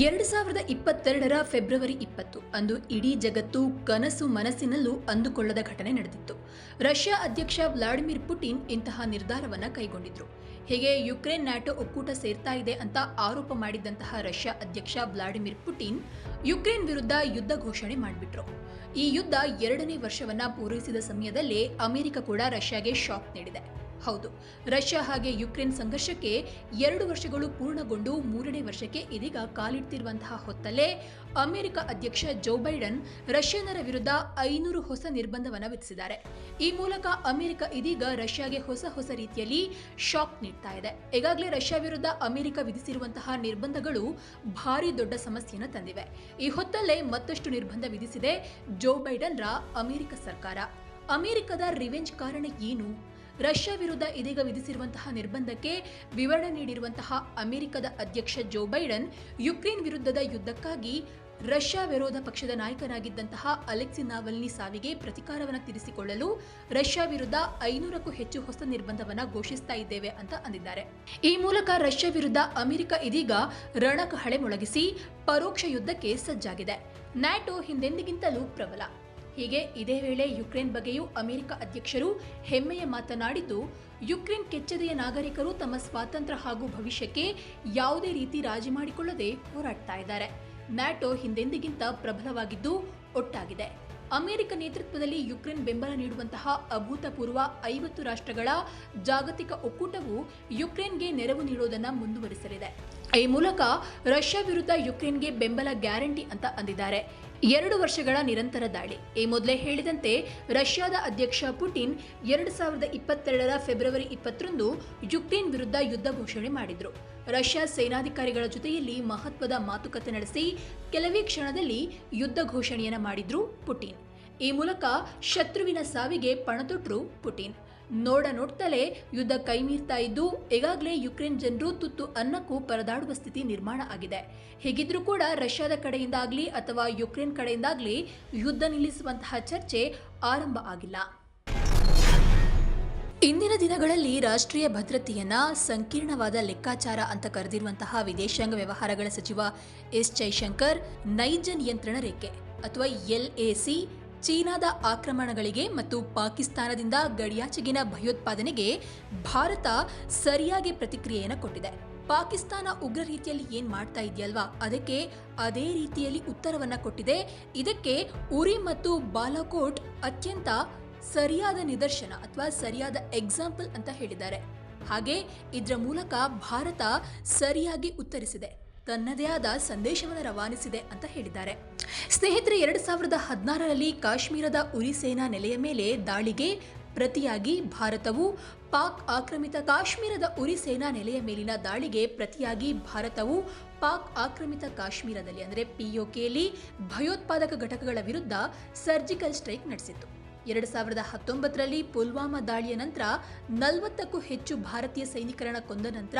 ಎರಡು ಸಾವಿರದ ಇಪ್ಪತ್ತೆರಡರ ಫೆಬ್ರವರಿ ಇಪ್ಪತ್ತು ಅಂದು ಇಡೀ ಜಗತ್ತು ಕನಸು ಮನಸ್ಸಿನಲ್ಲೂ ಅಂದುಕೊಳ್ಳದ ಘಟನೆ ನಡೆದಿತ್ತು. ರಷ್ಯಾ ಅಧ್ಯಕ್ಷ ವ್ಲಾಡಿಮಿರ್ ಪುಟಿನ್ ಇಂತಹ ನಿರ್ಧಾರವನ್ನು ಕೈಗೊಂಡಿದ್ರು. ಹೀಗೆ ಯುಕ್ರೇನ್ ನ್ಯಾಟೋ ಒಕ್ಕೂಟ ಸೇರ್ತಾ ಇದೆ ಅಂತ ಆರೋಪ ಮಾಡಿದ್ದಂತಹ ರಷ್ಯಾ ಅಧ್ಯಕ್ಷ ವ್ಲಾಡಿಮಿರ್ ಪುಟಿನ್ ಯುಕ್ರೇನ್ ವಿರುದ್ಧ ಯುದ್ಧ ಘೋಷಣೆ ಮಾಡಿಬಿಟ್ರು. ಈ ಯುದ್ಧ ಎರಡನೇ ವರ್ಷವನ್ನ ಪೂರೈಸಿದ ಸಮಯದಲ್ಲೇ ಅಮೆರಿಕ ಕೂಡ ರಷ್ಯಾಗೆ ಶಾಕ್ ನೀಡಿದೆ. ಹೌದು. ರಷ್ಯಾ ಹಾಗೆ ಯುಕ್ರೇನ್ ಸಂಘರ್ಷಕ್ಕೆ ಎರಡು ವರ್ಷಗಳು ಪೂರ್ಣಗೊಂಡು ಮೂರನೇ ವರ್ಷಕ್ಕೆ ಇದೀಗ ಕಾಲಿಡ್ತಿರುವಂತಹ ಹೊತ್ತಲ್ಲೇ ಅಮೆರಿಕ ಅಧ್ಯಕ್ಷ ಜೋ ಬೈಡನ್ ರಷ್ಯನ್ನರ ವಿರುದ್ಧ ಐನೂರು ಹೊಸ ನಿರ್ಬಂಧವನ್ನು ವಿಧಿಸಿದ್ದಾರೆ. ಈ ಮೂಲಕ ಅಮೆರಿಕ ಇದೀಗ ರಷ್ಯಾಗೆ ಹೊಸ ಹೊಸ ರೀತಿಯಲ್ಲಿ ಶಾಕ್ ನೀಡ್ತಾ ಇದೆ. ಈಗಾಗಲೇ ರಷ್ಯಾ ವಿರುದ್ಧ ಅಮೆರಿಕ ವಿಧಿಸಿರುವಂತಹ ನಿರ್ಬಂಧಗಳು ಭಾರಿ ದೊಡ್ಡ ಸಮಸ್ಯೆಯನ್ನು ತಂದಿವೆ. ಈ ಹೊತ್ತಲ್ಲೇ ಮತ್ತಷ್ಟು ನಿರ್ಬಂಧ ವಿಧಿಸಿದೆ ಜೋ ಬೈಡನ್ರ ಅಮೆರಿಕ ಸರ್ಕಾರ. ಅಮೆರಿಕದ ರಿವೆಂಜ್ ಕಾರಣ ಏನು? ರಷ್ಯಾ ವಿರುದ್ಧ ಇದೀಗ ವಿಧಿಸಿರುವಂತಹ ನಿರ್ಬಂಧಕ್ಕೆ ವಿವರಣೆ ನೀಡಿರುವಂತಹ ಅಮೆರಿಕದ ಅಧ್ಯಕ್ಷ ಜೋ ಬೈಡನ್ ಯುಕ್ರೇನ್ ವಿರುದ್ಧದ ಯುದ್ಧಕ್ಕಾಗಿ ರಷ್ಯಾ ವಿರೋಧ ಪಕ್ಷದ ನಾಯಕನಾಗಿದ್ದಂತಹ ಅಲೆಕ್ಸಿ ನಾವಲ್ನಿ ಸಾವಿಗೆ ಪ್ರತಿಕಾರವನ್ನು ತೀರಿಸಿಕೊಳ್ಳಲು ರಷ್ಯಾ ವಿರುದ್ಧ ಐನೂರಕ್ಕೂ ಹೆಚ್ಚು ಹೊಸ ನಿರ್ಬಂಧವನ್ನು ಘೋಷಿಸ್ತಾ ಇದ್ದೇವೆ ಅಂತ ಅಂದಿದ್ದಾರೆ. ಈ ಮೂಲಕ ರಷ್ಯಾ ವಿರುದ್ಧ ಅಮೆರಿಕ ಇದೀಗ ರಣಕಹಳೆ ಮೊಳಗಿಸಿ ಪರೋಕ್ಷ ಯುದ್ಧಕ್ಕೆ ಸಜ್ಜಾಗಿದೆ. ನ್ಯಾಟೋ ಹಿಂದೆಂದಿಗಿಂತಲೂ ಪ್ರಬಲ. ಹೀಗೆ ಇದೇ ವೇಳೆ ಯುಕ್ರೇನ್ ಬಗ್ಗೆಯೂ ಅಮೆರಿಕ ಅಧ್ಯಕ್ಷರು ಹೆಮ್ಮೆಯ ಮಾತನಾಡಿದ್ದು, ಯುಕ್ರೇನ್ ಕೆಚ್ಚದೆಯ ನಾಗರಿಕರು ತಮ್ಮ ಸ್ವಾತಂತ್ರ್ಯ ಹಾಗೂ ಭವಿಷ್ಯಕ್ಕೆ ಯಾವುದೇ ರೀತಿ ರಾಜಿ ಮಾಡಿಕೊಳ್ಳದೆ ಹೋರಾಡ್ತಾ ಇದ್ದಾರೆ. ನ್ಯಾಟೋ ಹಿಂದೆಂದಿಗಿಂತ ಪ್ರಬಲವಾಗಿದ್ದು ಒಟ್ಟಾಗಿದೆ. ಅಮೆರಿಕ ನೇತೃತ್ವದಲ್ಲಿ ಯುಕ್ರೇನ್ ಬೆಂಬಲ ನೀಡುವಂತಹ ಅಭೂತಪೂರ್ವ ಐವತ್ತು ರಾಷ್ಟ್ರಗಳ ಜಾಗತಿಕ ಒಕ್ಕೂಟವು ಯುಕ್ರೇನ್ಗೆ ನೆರವು ನೀಡುವುದನ್ನು ಮುಂದುವರಿಸಲಿದೆ. ಈ ಮೂಲಕ ರಷ್ಯಾ ವಿರುದ್ಧ ಯುಕ್ರೇನ್ಗೆ ಬೆಂಬಲ ಗ್ಯಾರಂಟಿ ಅಂತ ಅಂದಿದ್ದಾರೆ. ಎರಡು ವರ್ಷಗಳ ನಿರಂತರ ದಾಳಿ. ಈ ಮೊದಲೇ ಹೇಳಿದಂತೆ ರಷ್ಯಾದ ಅಧ್ಯಕ್ಷ ಪುಟಿನ್ ಎರಡು ಸಾವಿರದ ಇಪ್ಪತ್ತೆರಡರ ಫೆಬ್ರವರಿ ಇಪ್ಪತ್ತರಂದು ಯುಕ್ರೇನ್ ವಿರುದ್ಧ ಯುದ್ಧ ಘೋಷಣೆ ಮಾಡಿದ್ರು. ರಷ್ಯಾ ಸೇನಾಧಿಕಾರಿಗಳ ಜೊತೆಯಲ್ಲಿ ಮಹತ್ವದ ಮಾತುಕತೆ ನಡೆಸಿ ಕೆಲವೇ ಕ್ಷಣದಲ್ಲಿ ಯುದ್ಧ ಘೋಷಣೆಯನ್ನು ಮಾಡಿದ್ರು ಪುಟಿನ್. ಈ ಮೂಲಕ ಶತ್ರುವಿನ ಸಾವಿಗೆ ಪಣತೊಟ್ಟರು ಪುಟಿನ್. ನೋಡ ನೋಡ್ತಲೇ ಯುದ್ಧ ಕೈಮೀರ್ತಾ ಇದ್ದು, ಈಗಾಗಲೇ ಯುಕ್ರೇನ್ ಜನರು ತುತ್ತು ಅನ್ನಕ್ಕೂ ಪರದಾಡುವ ಸ್ಥಿತಿ ನಿರ್ಮಾಣ ಆಗಿದೆ. ಹೇಗಿದ್ರೂ ಕೂಡ ರಷ್ಯಾದ ಕಡೆಯಿಂದಾಗ್ಲಿ ಅಥವಾ ಯುಕ್ರೇನ್ ಕಡೆಯಿಂದಾಗ್ಲಿ ಯುದ್ಧ ನಿಲ್ಲಿಸುವಂತಹ ಚರ್ಚೆ ಆರಂಭ ಆಗಿಲ್ಲ. ಇಂದಿನ ದಿನಗಳಲ್ಲಿ ರಾಷ್ಟ್ರೀಯ ಭದ್ರತೆಯನ್ನ ಸಂಕೀರ್ಣವಾದ ಲೆಕ್ಕಾಚಾರ ಅಂತ ಕರೆದಿರುವಂತಹ ವಿದೇಶಾಂಗ ವ್ಯವಹಾರಗಳ ಸಚಿವ ಎಸ್ ಜೈಶಂಕರ್, ನೈಜ ನಿಯಂತ್ರಣ ರೇಖೆ ಅಥವಾ ಎಲ್ಎಸಿ ಚೀನಾದ ಆಕ್ರಮಣಗಳಿಗೆ ಮತ್ತು ಪಾಕಿಸ್ತಾನದಿಂದ ಗಡಿಯಾಚೆಗಿನ ಭಯೋತ್ಪಾದನೆಗೆ ಭಾರತ ಸರಿಯಾಗಿ ಪ್ರತಿಕ್ರಿಯೆಯನ್ನು ಕೊಟ್ಟಿದೆ. ಪಾಕಿಸ್ತಾನ ಉಗ್ರ ರೀತಿಯಲ್ಲಿ ಏನ್ ಮಾಡ್ತಾ ಇದೆಯಲ್ವಾ? ಅದಕ್ಕೆ ಅದೇ ರೀತಿಯಲ್ಲಿ ಉತ್ತರವನ್ನ ಕೊಟ್ಟಿದೆ. ಇದಕ್ಕೆ ಉರಿ ಮತ್ತು ಬಾಲಾಕೋಟ್ ಅತ್ಯಂತ ಸರಿಯಾದ ನಿದರ್ಶನ ಅಥವಾ ಸರಿಯಾದ ಎಕ್ಸಾಂಪಲ್ ಅಂತ ಹೇಳಿದ್ದಾರೆ. ಹಾಗೆ ಇದರ ಮೂಲಕ ಭಾರತ ಸರಿಯಾಗಿ ಉತ್ತರಿಸಿದೆ. ತನ್ನದೇ ಆದ ಸಂದೇಶವನ್ನು ರವಾನಿಸಿದೆ ಅಂತ ಹೇಳಿದ್ದಾರೆ. ಸ್ನೇಹಿತರೆ, ಎರಡು ಸಾವಿರದ ಹದಿನಾರರಲ್ಲಿ ಕಾಶ್ಮೀರದ ಉರಿ ಸೇನಾ ನೆಲೆಯ ಮೇಲೆ ದಾಳಿಗೆ ಪ್ರತಿಯಾಗಿ ಭಾರತವು ಪಾಕ್ ಆಕ್ರಮಿತ ಕಾಶ್ಮೀರದ ಉರಿ ಸೇನಾ ನೆಲೆಯ ಮೇಲಿನ ದಾಳಿಗೆ ಪ್ರತಿಯಾಗಿ ಭಾರತವು ಪಾಕ್ ಆಕ್ರಮಿತ ಕಾಶ್ಮೀರದಲ್ಲಿ, ಅಂದರೆ ಪಿಒಕೆಯಲ್ಲಿ ಭಯೋತ್ಪಾದಕ ಘಟಕಗಳ ವಿರುದ್ಧ ಸರ್ಜಿಕಲ್ ಸ್ಟ್ರೈಕ್ ನಡೆಸಿತ್ತು. ಎರಡು ಸಾವಿರದ ಹತ್ತೊಂಬತ್ತರಲ್ಲಿ ಪುಲ್ವಾಮಾ ದಾಳಿಯ ನಂತರ ನಲವತ್ತಕ್ಕೂ ಹೆಚ್ಚು ಭಾರತೀಯ ಸೈನಿಕರನ್ನ ಕೊಂದ ನಂತರ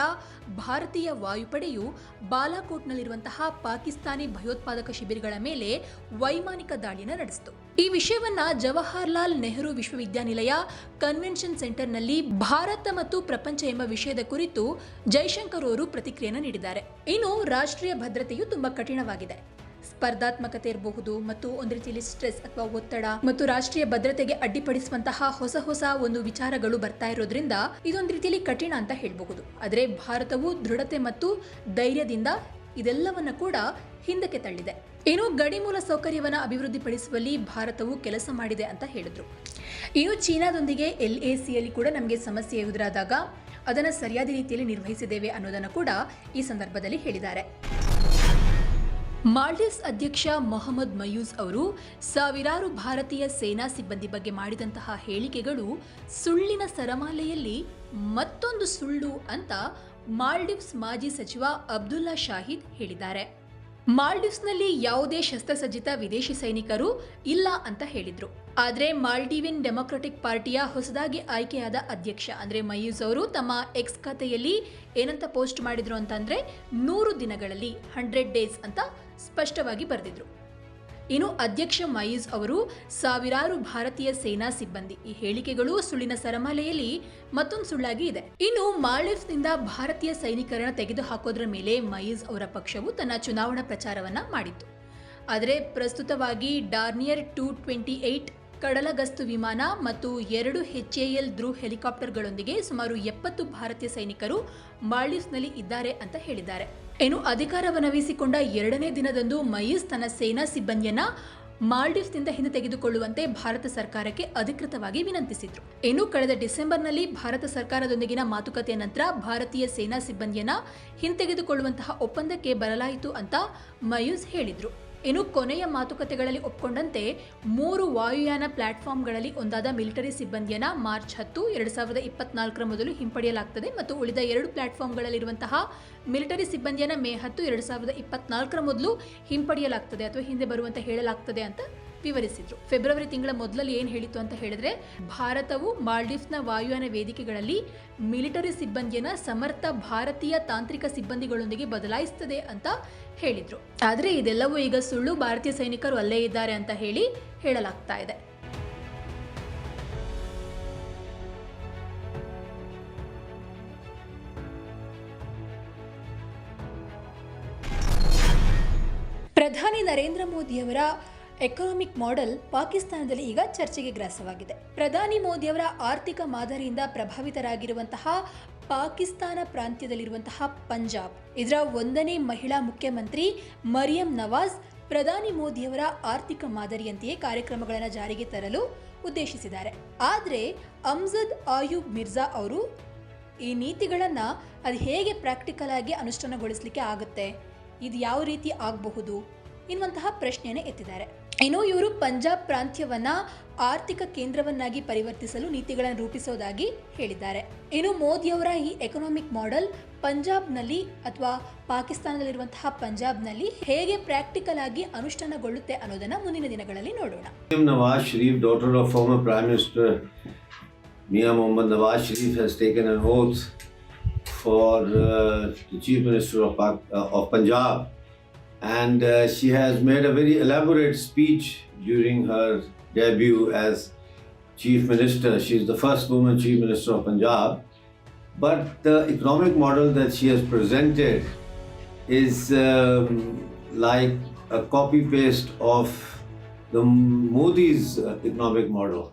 ಭಾರತೀಯ ವಾಯುಪಡೆಯು ಬಾಲಾಕೋಟ್ನಲ್ಲಿರುವಂತಹ ಪಾಕಿಸ್ತಾನಿ ಭಯೋತ್ಪಾದಕ ಶಿಬಿರಗಳ ಮೇಲೆ ವೈಮಾನಿಕ ದಾಳಿಯನ್ನು ನಡೆಸಿತು. ಈ ವಿಷಯವನ್ನ ಜವಾಹರ್ಲಾಲ್ ನೆಹರು ವಿಶ್ವವಿದ್ಯಾನಿಲಯ ಕನ್ವೆನ್ಷನ್ ಸೆಂಟರ್ನಲ್ಲಿ ಭಾರತ ಮತ್ತು ಪ್ರಪಂಚ ಎಂಬ ವಿಷಯದ ಕುರಿತು ಜೈಶಂಕರ್ ಅವರು ಪ್ರತಿಕ್ರಿಯೆಯನ್ನು ನೀಡಿದ್ದಾರೆ. ಇನ್ನು ರಾಷ್ಟ್ರೀಯ ಭದ್ರತೆಯು ತುಂಬಾ ಕಠಿಣವಾಗಿದೆ. ಸ್ಪರ್ಧಾತ್ಮಕತೆ ಇರಬಹುದು ಮತ್ತು ಒಂದು ರೀತಿಯಲ್ಲಿ ಸ್ಟ್ರೆಸ್ ಅಥವಾ ಒತ್ತಡ ಮತ್ತು ರಾಷ್ಟ್ರೀಯ ಭದ್ರತೆಗೆ ಅಡ್ಡಿಪಡಿಸುವಂತಹ ಹೊಸ ಹೊಸ ಒಂದು ವಿಚಾರಗಳು ಬರ್ತಾ ಇರೋದ್ರಿಂದ ಇದೊಂದು ರೀತಿಯಲ್ಲಿ ಕಠಿಣ ಅಂತ ಹೇಳಬಹುದು. ಆದರೆ ಭಾರತವು ದೃಢತೆ ಮತ್ತು ಧೈರ್ಯದಿಂದ ಇದೆಲ್ಲವನ್ನ ಕೂಡ ಹಿಂದಕ್ಕೆ ತಳ್ಳಿದೆ. ಇನ್ನು ಗಡಿ ಮೂಲ ಸೌಕರ್ಯವನ್ನು ಅಭಿವೃದ್ಧಿಪಡಿಸುವಲ್ಲಿ ಭಾರತವು ಕೆಲಸ ಮಾಡಿದೆ ಅಂತ ಹೇಳಿದ್ರು. ಇನ್ನು ಚೀನಾದೊಂದಿಗೆ ಎಲ್ ಎ ಸಿಯಲ್ಲಿ ಕೂಡ ನಮಗೆ ಸಮಸ್ಯೆ ಎದುರಾದಾಗ ಅದನ್ನು ಸರಿಯಾದ ರೀತಿಯಲ್ಲಿ ನಿರ್ವಹಿಸಿದ್ದೇವೆ ಅನ್ನೋದನ್ನು ಕೂಡ ಈ ಸಂದರ್ಭದಲ್ಲಿ ಹೇಳಿದ್ದಾರೆ. ಮಾಲ್ಡೀವ್ಸ್ ಅಧ್ಯಕ್ಷ ಮೊಹಮ್ಮದ್ ಮಯೂಸ್ ಅವರು ಸಾವಿರಾರು ಭಾರತೀಯ ಸೇನಾ ಸಿಬ್ಬಂದಿ ಬಗ್ಗೆ ಮಾಡಿದಂತಹ ಹೇಳಿಕೆಗಳು ಸುಳ್ಳಿನ ಸರಮಾಲೆಯಲ್ಲಿ ಮತ್ತೊಂದು ಸುಳ್ಳು ಅಂತ ಮಾಲ್ಡೀವ್ಸ್ ಮಾಜಿ ಸಚಿವ ಅಬ್ದುಲ್ಲಾ ಶಾಹಿದ್ ಹೇಳಿದ್ದಾರೆ. ಮಾಲ್ಡೀವ್ಸ್ನಲ್ಲಿ ಯಾವುದೇ ಶಸ್ತ್ರಸಜ್ಜಿತ ವಿದೇಶಿ ಸೈನಿಕರು ಇಲ್ಲ ಅಂತ ಹೇಳಿದ್ರು. ಆದರೆ ಮಾಲ್ಡೀವಿಯನ್ ಡೆಮೊಕ್ರೆಟಿಕ್ ಪಾರ್ಟಿಯ ಹೊಸದಾಗಿ ಆಯ್ಕೆಯಾದ ಅಧ್ಯಕ್ಷ ಅಂದ್ರೆ ಮಯೂಸ್ ಅವರು ತಮ್ಮ ಎಕ್ಸ್ ಖಾತೆಯಲ್ಲಿ ಏನಂತ ಪೋಸ್ಟ್ ಮಾಡಿದ್ರು ಅಂತಂದ್ರೆ ನೂರು ದಿನಗಳಲ್ಲಿ ಹಂಡ್ರೆಡ್ ಡೇಸ್ ಅಂತ ಸ್ಪಷ್ಟವಾಗಿ ಬರೆದಿದ್ರು. ಇನ್ನು ಅಧ್ಯಕ್ಷ ಮಯೀಜ್ ಅವರು ಸಾವಿರಾರು ಭಾರತೀಯ ಸೇನಾ ಸಿಬ್ಬಂದಿ. ಈ ಹೇಳಿಕೆಗಳು ಸುಳ್ಳಿನ ಸರಮಾಲೆಯಲ್ಲಿ ಮತ್ತೊಂದು ಸುಳ್ಳಾಗಿ ಇದೆ. ಇನ್ನು ಮಾಲ್ಡೀವ್ಸ್ನಿಂದ ಭಾರತೀಯ ಸೈನಿಕರನ್ನ ತೆಗೆದುಹಾಕೋದ್ರ ಮೇಲೆ ಮಯೀಜ್ ಅವರ ಪಕ್ಷವು ತನ್ನ ಚುನಾವಣಾ ಪ್ರಚಾರವನ್ನ ಮಾಡಿತ್ತು. ಆದರೆ ಪ್ರಸ್ತುತವಾಗಿ ಡಾರ್ನಿಯರ್ ಟೂ ಟ್ವೆಂಟಿ ಏಟ್, ಕಡಲ ಗಸ್ತು ವಿಮಾನ ಮತ್ತು ಎರಡು ಎಚ್ಎಎಲ್ ಧ್ರುವ್ ಹೆಲಿಕಾಪ್ಟರ್ಗಳೊಂದಿಗೆ ಸುಮಾರು ಎಪ್ಪತ್ತು ಭಾರತೀಯ ಸೈನಿಕರು ಮಾಲ್ಡೀವ್ಸ್ನಲ್ಲಿ ಇದ್ದಾರೆ ಅಂತ ಹೇಳಿದ್ದಾರೆ. ಇನ್ನು ಅಧಿಕಾರವನ್ನವಿಸಿಕೊಂಡ ಎರಡನೇ ದಿನದಂದು ಮಯೀಸ್ ತನ್ನ ಸೇನಾ ಸಿಬ್ಬಂದಿಯನ್ನ ಮಾಲ್ಡೀವ್ಸ್ನಿಂದ ಹಿಂದೆ ತೆಗೆದುಕೊಳ್ಳುವಂತೆ ಭಾರತ ಸರ್ಕಾರಕ್ಕೆ ಅಧಿಕೃತವಾಗಿ ವಿನಂತಿಸಿದ್ರು. ಇನ್ನು ಕಳೆದ ಡಿಸೆಂಬರ್ನಲ್ಲಿ ಭಾರತ ಸರ್ಕಾರದೊಂದಿಗಿನ ಮಾತುಕತೆಯ ನಂತರ ಭಾರತೀಯ ಸೇನಾ ಸಿಬ್ಬಂದಿಯನ್ನ ಹಿಂತೆಗೆದುಕೊಳ್ಳುವಂತಹ ಒಪ್ಪಂದಕ್ಕೆ ಬರಲಾಯಿತು ಅಂತ ಮಯೂಸ್ ಹೇಳಿದ್ರು. ಇನ್ನು ಕೊನೆಯ ಮಾತುಕತೆಗಳಲ್ಲಿ ಒಪ್ಪಿಕೊಂಡಂತೆ ಮೂರು ವಾಯುಯಾನ ಪ್ಲಾಟ್ಫಾರ್ಮ್ಗಳಲ್ಲಿ ಒಂದಾದ ಮಿಲಿಟರಿ ಸಿಬ್ಬಂದಿಯನ್ನು ಮಾರ್ಚ್ ಹತ್ತು, ಎರಡು ಸಾವಿರದ ಇಪ್ಪತ್ನಾಲ್ಕರ ಮೊದಲು ಹಿಂಪಡೆಯಲಾಗ್ತದೆ ಮತ್ತು ಉಳಿದ ಎರಡು ಪ್ಲಾಟ್ಫಾರ್ಮ್ಗಳಲ್ಲಿರುವಂತಹ ಮಿಲಿಟರಿ ಸಿಬ್ಬಂದಿಯನ್ನು ಮೇ ಹತ್ತು, ಎರಡು ಸಾವಿರದ ಇಪ್ಪತ್ನಾಲ್ಕರ ಮೊದಲು ಹಿಂಪಡೆಯಲಾಗ್ತದೆ ಅಥವಾ ಹಿಂದೆ ಬರುವಂತೆ ಹೇಳಲಾಗ್ತದೆ ಅಂತ ವಿವರಿಸಿದ್ರು. ಫೆಬ್ರವರಿ ತಿಂಗಳ ಮೊದಲಲ್ಲಿ ಏನು ಹೇಳಿತ್ತು ಅಂತ ಹೇಳಿದ್ರೆ, ಭಾರತವು ಮಾಲ್ಡೀವ್ಸ್ನ ವಾಯುಯಾನ ವೇದಿಕೆಗಳಲ್ಲಿ ಮಿಲಿಟರಿ ಸಿಬ್ಬಂದಿಯನ್ನ ಸಮರ್ಥ ಭಾರತೀಯ ತಾಂತ್ರಿಕ ಸಿಬ್ಬಂದಿಗಳೊಂದಿಗೆ ಬದಲಾಯಿಸುತ್ತದೆ ಅಂತ ಹೇಳಿದ್ರು. ಆದರೆ ಇದೆಲ್ಲವೂ ಈಗ ಸುಳ್ಳು, ಭಾರತೀಯ ಸೈನಿಕರು ಅಲ್ಲೇ ಇದ್ದಾರೆ ಅಂತ ಹೇಳಿ ಹೇಳಲಾಗ್ತಾ ಇದೆ. ಪ್ರಧಾನಿ ನರೇಂದ್ರ ಮೋದಿಯವರ ಎಕನಾಮಿಕ್ ಮಾಡೆಲ್ ಪಾಕಿಸ್ತಾನದಲ್ಲಿ ಈಗ ಚರ್ಚೆಗೆ ಗ್ರಾಸವಾಗಿದೆ. ಪ್ರಧಾನಿ ಮೋದಿಯವರ ಆರ್ಥಿಕ ಮಾದರಿಯಿಂದ ಪ್ರಭಾವಿತರಾಗಿರುವಂತಹ ಪಾಕಿಸ್ತಾನ ಪ್ರಾಂತ್ಯದಲ್ಲಿರುವಂತಹ ಪಂಜಾಬ್. ಇದರ ಒಂದನೇ ಮಹಿಳಾ ಮುಖ್ಯಮಂತ್ರಿ ಮರಿಯಂ ನವಾಜ್ ಪ್ರಧಾನಿ ಮೋದಿಯವರ ಆರ್ಥಿಕ ಮಾದರಿಯಂತೆಯೇ ಕಾರ್ಯಕ್ರಮಗಳನ್ನು ಜಾರಿಗೆ ತರಲು ಉದ್ದೇಶಿಸಿದ್ದಾರೆ. ಆದರೆ ಅಮ್ಜದ್ ಆಯೂಬ್ ಮಿರ್ಜಾ ಅವರು ಈ ನೀತಿಗಳನ್ನು ಅದು ಹೇಗೆ ಪ್ರಾಕ್ಟಿಕಲ್ ಆಗಿ ಅನುಷ್ಠಾನಗೊಳಿಸಲಿಕ್ಕೆ ಆಗುತ್ತೆ? ಇದು ಯಾವ ರೀತಿ ಆಗಬಹುದು? ಎನ್ನುವಂತಹ ಪ್ರಶ್ನೆಯನ್ನು ಎತ್ತಿದ್ದಾರೆ. ಇನ್ನು ಇವರು ಪಂಜಾಬ್ ಪ್ರಾಂತ್ಯವನ್ನ ಆರ್ಥಿಕ ಕೇಂದ್ರವನ್ನಾಗಿ ಪರಿವರ್ತಿಸಲು ನೀತಿಗಳನ್ನು ರೂಪಿಸೋದಾಗಿ ಹೇಳಿದ್ದಾರೆ. ಇನ್ನು ಮೋದಿಯವರ ಈ ಎಕನಾಮಿಕ್ ಮಾಡೆಲ್ ಪಂಜಾಬ್ನಲ್ಲಿ ಅಥವಾ ಪಾಕಿಸ್ತಾನದಲ್ಲಿರುವಂತಹ ಪಂಜಾಬ್ನಲ್ಲಿ ಹೇಗೆ ಪ್ರಾಕ್ಟಿಕಲ್ ಆಗಿ ಅನುಷ್ಠಾನಗೊಳ್ಳುತ್ತೆ ಅನ್ನೋದನ್ನ ಮುಂದಿನ ದಿನಗಳಲ್ಲಿ ನೋಡೋಣ. Nawaz Sharif daughter of former prime minister Mian Mohammad Nawaz Sharif has taken an oath for uh, the Chief and uh, she has made a very elaborate speech during her debut as Chief Minister. She is the first woman Chief Minister of Punjab, but the economic model that she has presented is um, like a copy paste of the Modi's economic model.